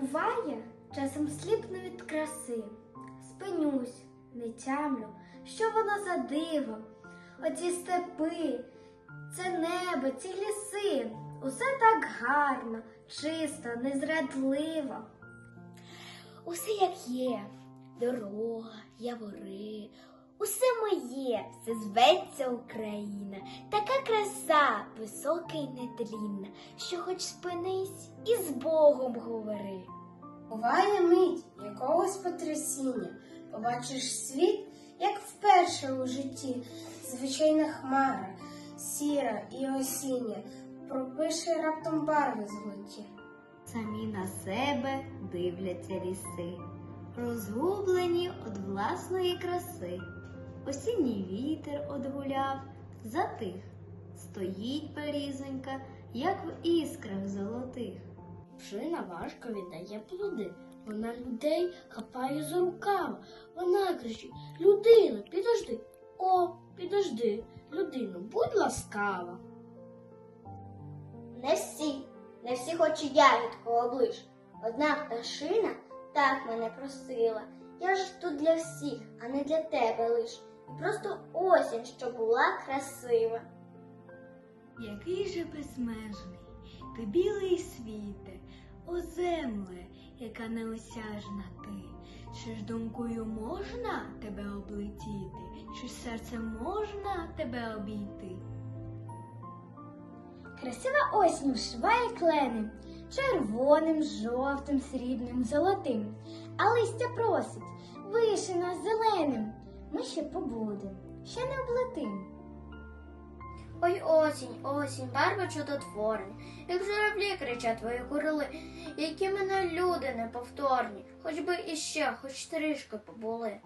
Буває, часом сліпну від краси, спинюсь, не тямлю, що воно за диво. Оці степи, це небо, ці ліси, усе так гарно, чисто, незрадливо. Усе як є, дорога, явори, усе моє, все зветься Україна, така краса, висока й нетлінна, що хоч спинись і з Богом говори. Буває мить якогось потрясіння, побачиш світ, як вперше у житті, звичайна хмара, сіра і осіння, пропише раптом барви золоті. Самі на себе дивляться ліси, розгублені від власної краси. Осінній вітер одгуляв, затих, стоїть берізонька, як в іскрах золотих. Пшина важко віддає плоди. Вона людей хапає за рукава. Вона кричить: Людина, підожди. О, підожди, людину, будь ласкава. Не всі, не всі хочуть ягідку облиш. Одна пташина так мене просила. Я ж тут для всіх, а не для тебе лиш. І просто осінь, що була красива. Який же безмежний, ти білий світе, о земле, яка неосяжна ти. Чи ж думкою можна тебе облетіти, чи ж серцем можна тебе обійти? Красива осінь вшиває клени червоним, жовтим, срібним, золотим. А листя просить, виши нас зеленим. Ми ще побудем, ще не облетим. Ой, осінь, осінь, барви чудотворні, як журавлі кричать твої курили, які мене люди неповторні, хоч би іще, хоч трішки побули.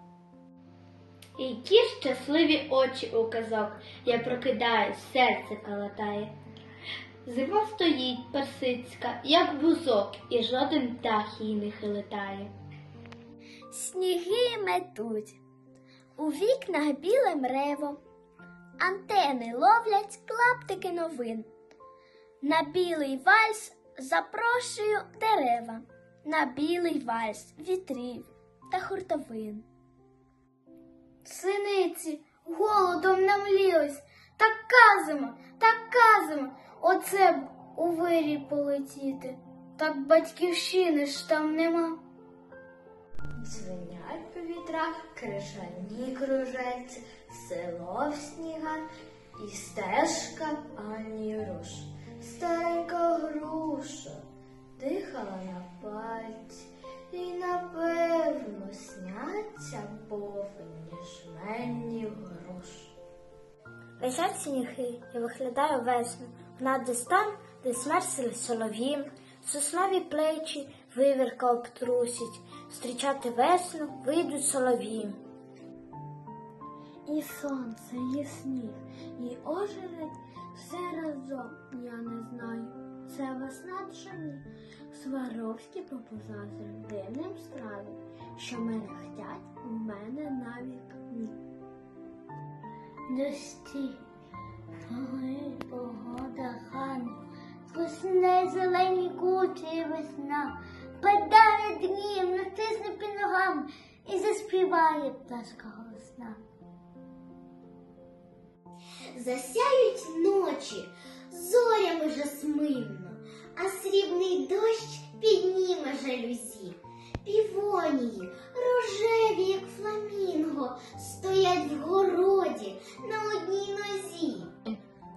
Які щасливі очі у казок. Я прокидаю, серце калатає. Зима стоїть персидська, як бузок, і жоден птах її не хилитає. Сніги метуть, у вікнах біле мрево, антени ловлять клаптики новин. На білий вальс запрошую дерева, на білий вальс вітрів та хуртовин. Синиці, голодом намлілись, така зима, така зима, оце б у вирій полетіти. Так батьківщини ж там нема. Дзвенять по вітрах крижані кружельці, село в снігах і стежка ані руш. Старенька груша дихала на пальці, і напевно сняться повні жменні груш. Лежать сніги і виглядає весну. Вона десь там, де смерсили солов'їм, соснові плечі вивірка обтрусять, зустрічати весну вийдуть солов'ї. І сонце, і сніг, і ожеледь все разом я не знаю. Це весна чи ні? Сваровські попозазрив дивним страві, що мене хтять, у мене навік ні. Дощі, коли погода хана, Пусне зелені кучі весна, падає днів, натисне під ногами і заспіває пташка голосна. Засяють ночі зорями жасминно, а срібний дощ підніме жалюзі. Півонії, рожеві, як фламінго, стоять в городі на одній нозі.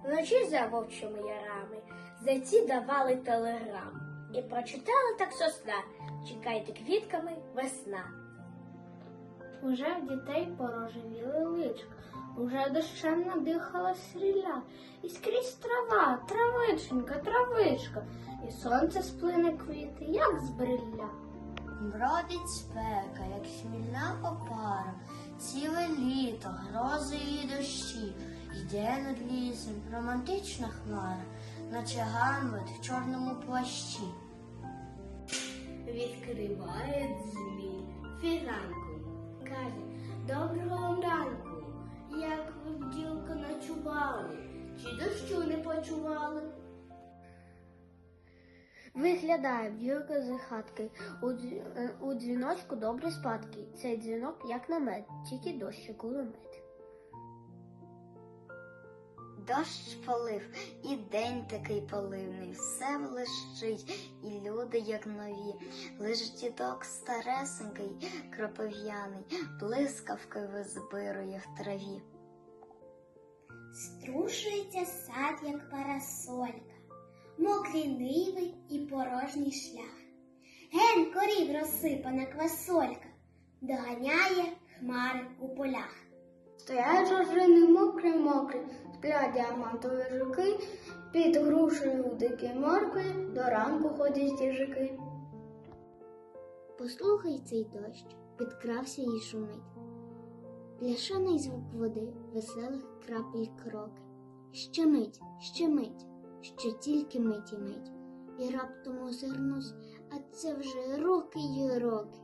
Вночі за вовчими ярами зайці давали телеграм. І прочитали так сосна. Чекайте квітками весна. Уже в дітей порожевіли личка, уже дощем надихала сріля, і скрізь трава, травиченька, травичка, і сонце сплине квіти, як з брилля. Бродить спека, як хмільна опара, ціле літо, грози і дощі, йде над лісом романтична хмара, наче гамлет в чорному плащі. Відкриває змій фіранку. Каже, доброго вам ранку. Як ви бділка ночували, чи дощу не почували? Виглядає бджілка з хатки. У, дз- е, у дзвіночку добрі спадки. Цей дзвінок як намет, тільки дощ кулемет. Дощ полив, і день такий поливний, все блищить, і люди, як нові. Лиш дідок старесенький, кропив'яний, блискавкою визбирує в траві. Струшується сад, як парасолька, мокрі ниви і порожній шлях. Ген корів розсипана квасолька, доганяє хмари у полях. Стоять жожини мокрі, мокрі, сплять діамантові жуки, під грушею дикі моркви, до ранку ходять їжики. Послухай цей дощ, підкрався і шумить. Пляшаний звук води, веселих крапель кроки. Ще мить, ще мить, ще тільки мить і мить. І раптом озирнусь, а це вже роки й роки.